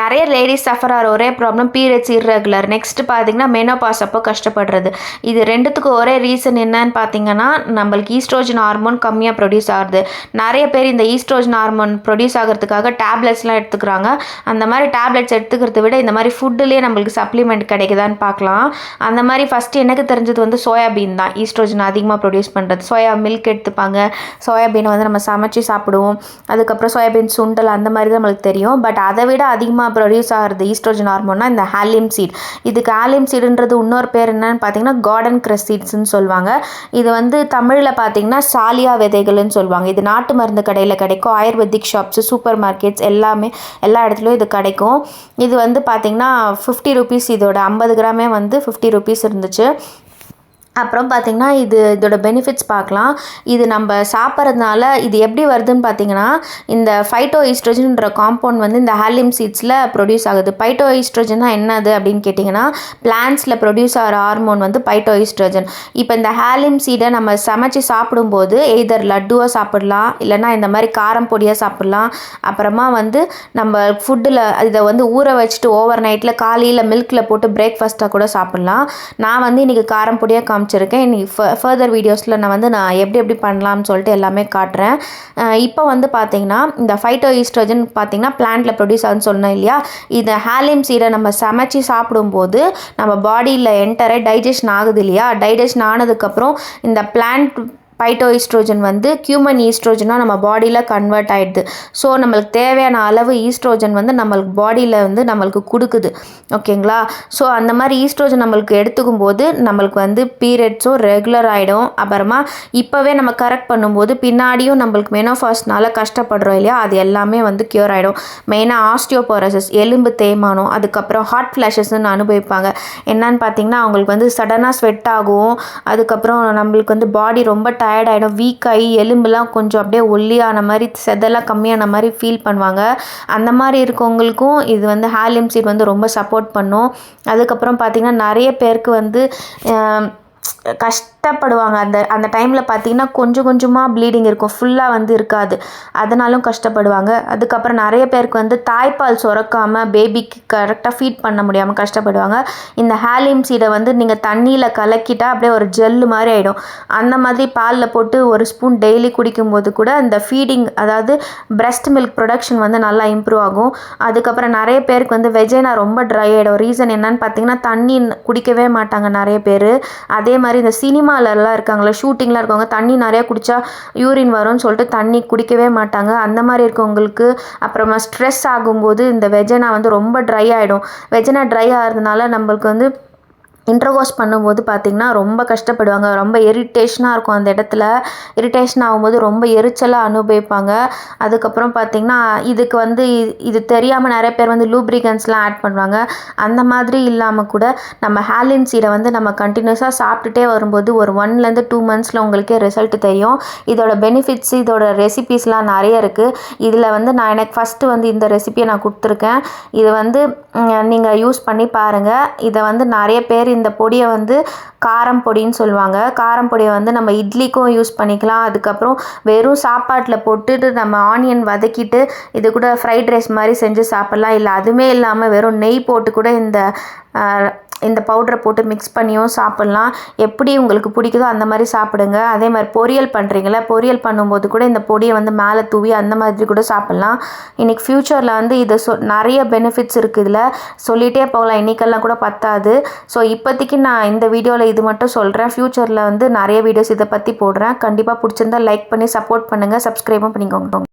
நிறைய ladies suffer ஆகிற ஒரே ப்ராப்ளம் பீரியட்ஸ் இர்ரெகுலர் நெக்ஸ்ட் பார்த்தீங்கன்னா மெனோபாஸ் அப்போ கஷ்டப்படுறது. இது ரெண்டுத்துக்கு ஒரே ரீசன் என்னன்னு பார்த்தீங்கன்னா நம்மளுக்கு ஈஸ்ட்ரோஜன் ஹார்மோன் கம்மியாக ப்ரொடியூஸ் ஆகுது. நிறைய பேர் இந்த ஈஸ்ட்ரோஜன் ஹார்மோன் ப்ரொடியூஸ் ஆகிறதுக்காக டேப்லெட்ஸ்லாம் எடுத்துக்கிறாங்க. அந்த மாதிரி டேப்லெட்ஸ் எடுத்துக்கிறத விட இந்த மாதிரி ஃபுட்டுலேயே நம்மளுக்கு சப்ளிமெண்ட் கிடைக்குதான்னு பார்க்கலாம் அந்த மாதிரி ஃபஸ்ட்டு எனக்கு தெரிஞ்சது வந்து சோயாபீன் தான். ஈஸ்ட்ரோஜன் அதிகமாக ப்ரொடியூஸ் பண்ணுறது சோயா மில்க் எடுத்துப்பாங்க. சோயாபீனை வந்து நம்ம சமைச்சு சாப்பிடுவோம். அதுக்கப்புறம் சோயாபீன் சுண்டல் அந்த மாதிரி தான் நம்மளுக்கு தெரியும். பட் அதை விட அதிகமாக ப்ரொடியூஸ் ஆகிறது ஈஸ்ட்ரோஜன் ஹார்மோன்னா இந்த ஹாலியம் சீட் இதுக்கு ஹாலியம் சீடுன்றது இன்னொரு பேர் என்னன்னு பார்த்தீங்கன்னா கார்டன் கிரஸ் சீட்ஸ்னு சொல்லுவாங்க. இது வந்து தமிழில் பார்த்தீங்கன்னா சாலியா விதைகள்னு சொல்லுவாங்க. இது நாட்டு மருந்து கடையில் கிடைக்கும். ஆயுர்வேதிக் ஷாப்ஸு சூப்பர் மார்க்கெட்ஸ் எல்லாமே எல்லா இடத்துலையும் இது கிடைக்கும். இது வந்து பார்த்தீங்கன்னா ஃபிஃப்டி ருபீஸ் இதோட ஐம்பது கிராமே வந்து ஃபிஃப்டி ருபீஸ் இருந்துச்சு. அப்புறம் பார்த்திங்கன்னா இது இதோட பெனிஃபிட்ஸ் பார்க்கலாம். இது நம்ம சாப்பிட்றதுனால இது எப்படி வருதுன்னு பார்த்தீங்கன்னா இந்த ஃபைட்டோ ஈஸ்ட்ரோஜன்ன்ற காம்பவுண்ட் வந்து இந்த ஹாலியம் சீட்ஸில் ப்ரொடியூஸ் ஆகுது. பைட்டோ ஈஸ்ட்ரோஜன்னா என்னது அப்படின்னு கேட்டிங்கன்னா பிளான்ஸில் ப்ரொடியூஸ் ஆகிற ஹார்மோன் வந்து பைட்டோ ஈஸ்ட்ரோஜன் இப்போ இந்த ஹாலியம் சீடை நம்ம சமைச்சு சாப்பிடும்போது எய்தர் லட்டுவாக சாப்பிடலாம் இல்லைனா இந்த மாதிரி காரம் பொடியாக சாப்பிட்லாம். அப்புறமா வந்து நம்ம ஃபுட்டில் இதை வந்து ஊற வச்சுட்டு ஓவர் நைட்டில் காலையில் மில்கில் போட்டு பிரேக்ஃபாஸ்ட்டாக கூட சாப்பிட்லாம். நான் வந்து இன்றைக்கி காரம் பொடியாக காமிச்சிருக்கேன். இனி ஃப ஃபர்தர் வீடியோஸில் நான் வந்து நான் எப்படி எப்படி பண்ணலாம்னு சொல்லிட்டு எல்லாமே காட்டுறேன். இப்போ வந்து பார்த்தீங்கன்னா இந்த ஃபைட்டோ ஈஸ்ட்ரோஜன் பார்த்தீங்கன்னா பிளான்ட்டில் ப்ரொடியூஸ் ஆகுதுன்னு சொன்னேன் இல்லையா? இந்த ஹாலியம் சீடை நம்ம சமைச்சு சாப்பிடும்போது நம்ம பாடியில் என்டரே டைஜஷன் ஆகுது இல்லையா? டைஜஷன் ஆனதுக்கப்புறம் இந்த பிளான்ட் பைட்டோ ஈஸ்ட்ரோஜன் வந்து கியூமன் ஈஸ்ட்ரோஜனாக நம்ம பாடியில் கன்வெர்ட் ஆகிடுது ஸோ நம்மளுக்கு தேவையான அளவு ஈஸ்ட்ரோஜன் வந்து நம்மளுக்கு பாடியில் வந்து நம்மளுக்கு கொடுக்குது. ஓகேங்களா? ஸோ அந்த மாதிரி ஈஸ்ட்ரோஜன் நம்மளுக்கு எடுத்துக்கும் போது நம்மளுக்கு வந்து பீரியட்ஸும் ரெகுலர் ஆகிடும் அப்புறமா இப்போவே நம்ம கரெக்ட் பண்ணும்போது பின்னாடியும் நம்மளுக்கு மெனோஃபாஸ்ட்னால கஷ்டப்படுறோம் இல்லையா? அது எல்லாமே வந்து க்யூர் ஆகிடும் மெயினாக ஆஸ்டியோபோரசஸ் எலும்பு தேய்மானம் அதுக்கப்புறம் ஹார்ட் ஃப்ளாஷஸ்ன்னு அனுபவிப்பாங்க. என்னன்னு பார்த்தீங்கன்னா அவங்களுக்கு வந்து சடனாக ஸ்வெட் ஆகும். அதுக்கப்புறம் நம்மளுக்கு வந்து பாடி ரொம்ப டயர்ட் ஆகிடும் வீக் ஆகி எலும்புலாம் கொஞ்சம் அப்படியே ஒல்லியான மாதிரி செதெல்லாம் கம்மியான மாதிரி ஃபீல் பண்ணுவாங்க. அந்த மாதிரி இருக்கவங்களுக்கும் இது வந்து ஹாலியம் சீட் வந்து ரொம்ப சப்போர்ட் பண்ணும். அதுக்கப்புறம் பார்த்திங்கன்னா நிறைய பேருக்கு வந்து கஷ்ட கஷ்டப்படுவாங்க. அந்த அந்த டைமில் பார்த்தீங்கன்னா கொஞ்சம் கொஞ்சமாக ப்ளீடிங் இருக்கும். ஃபுல்லாக வந்து இருக்காது. அதனாலும் கஷ்டப்படுவாங்க. அதுக்கப்புறம் நிறைய பேருக்கு வந்து தாய்ப்பால் சுரக்காமல் பேபிக்கு கரெக்டாக ஃபீட் பண்ண முடியாமல் கஷ்டப்படுவாங்க. இந்த ஹேலிம் சீடை வந்து நீங்கள் தண்ணியில் கலக்கிட்டா அப்படியே ஒரு ஜெல்லு மாதிரி ஆகிடும் அந்த மாதிரி பாலில் போட்டு ஒரு ஸ்பூன் டெய்லி குடிக்கும்போது கூட அந்த ஃபீடிங் அதாவது பிரஸ்ட் மில்க் ப்ரொடக்ஷன் வந்து நல்லா இம்ப்ரூவ் ஆகும். அதுக்கப்புறம் நிறைய பேருக்கு வந்து வெஜைனா ரொம்ப ட்ரை ஆகிடும் ரீசன் என்னன்னு பார்த்தீங்கன்னா தண்ணி குடிக்கவே மாட்டாங்க நிறைய பேர். அதே மாதிரி இந்த சினிமா சினிமாலலாம் இருக்காங்களே ஷூட்டிங்லாம் இருக்கவங்க தண்ணி நிறையா குடித்தா யூரின் வரும்னு சொல்லிட்டு தண்ணி குடிக்கவே மாட்டாங்க. அந்த மாதிரி இருக்கவங்களுக்கு அப்புறமா ஸ்ட்ரெஸ் ஆகும்போது இந்த வெஜனா வந்து ரொம்ப ட்ரை ஆகிடும் வெஜனா ட்ரை ஆகிறதுனால நம்மளுக்கு வந்து இன்டர்கோஸ் பண்ணும்போது பார்த்திங்கன்னா ரொம்ப கஷ்டப்படுவாங்க. ரொம்ப இரிட்டேஷனாக இருக்கும் அந்த இடத்துல. இரிட்டேஷன் ஆகும்போது ரொம்ப எரிச்சலாக அனுபவிப்பாங்க. அதுக்கப்புறம் பார்த்திங்கன்னா இதுக்கு வந்து இது தெரியாமல் நிறைய பேர் வந்து லூப்ரிகன்ஸ்லாம் ஆட் பண்ணுவாங்க. அந்த மாதிரி இல்லாமல் கூட நம்ம ஹேலின் சீடை வந்து நம்ம கண்டினியூஸாக சாப்பிட்டுட்டே வரும்போது ஒரு ஒன்லேருந்து டூ மந்த்ஸில் உங்களுக்கே ரிசல்ட் தெரியும். இதோட பெனிஃபிட்ஸ் இதோட ரெசிபீஸ்லாம் நிறைய இருக்குது இதில் வந்து நான் எனக்கு ஃபஸ்ட்டு வந்து இந்த ரெசிபியை நான் கொடுத்துருக்கேன். இது வந்து நீங்கள் யூஸ் பண்ணி பாருங்கள் இதை வந்து நிறைய பேர் இந்த பொடியை வந்து காரம் பொடின்னு சொல்லுவாங்க. காரம் பொடியை வந்து நம்ம இட்லிக்கும் யூஸ் பண்ணிக்கலாம். அதுக்கப்புறம் வெறும் சாப்பாட்டில் போட்டுட்டு நம்ம ஆனியன் வதக்கிட்டு இது கூட ஃப்ரைட் ரைஸ் மாதிரி செஞ்சு சாப்பிட்லாம். இல்லை அதுவுமே இல்லாமல் வெறும் நெய் போட்டு கூட இந்த இந்த பவுடரை போட்டு மிக்ஸ் பண்ணியும் சாப்பிட்லாம். எப்படி உங்களுக்கு பிடிக்குதோ அந்த மாதிரி சாப்பிடுங்க. அதே மாதிரி பொரியல் பண்ணுறீங்களா பொரியல் பண்ணும்போது கூட இந்த பொடியை வந்து மேலே தூவி அந்த மாதிரி கூட சாப்பிட்லாம். இன்றைக்கி ஃப்யூச்சரில் வந்து இது சொ நிறைய பெனிஃபிட்ஸ் இருக்குது இதில். சொல்லிகிட்டே போகலாம். இன்றைக்கெல்லாம் கூட பத்தாது. ஸோ இப்போதைக்கு நான் இந்த வீடியோவில் இது மட்டும் சொல்கிறேன் ஃப்யூச்சரில் வந்து நிறைய வீடியோஸ் இதை பற்றி போடுறேன். கண்டிப்பாக பிடிச்சிருந்தா லைக் பண்ணி சப்போர்ட் பண்ணுங்கள் சப்ஸ்கிரைபும் பண்ணிக்கோங்க.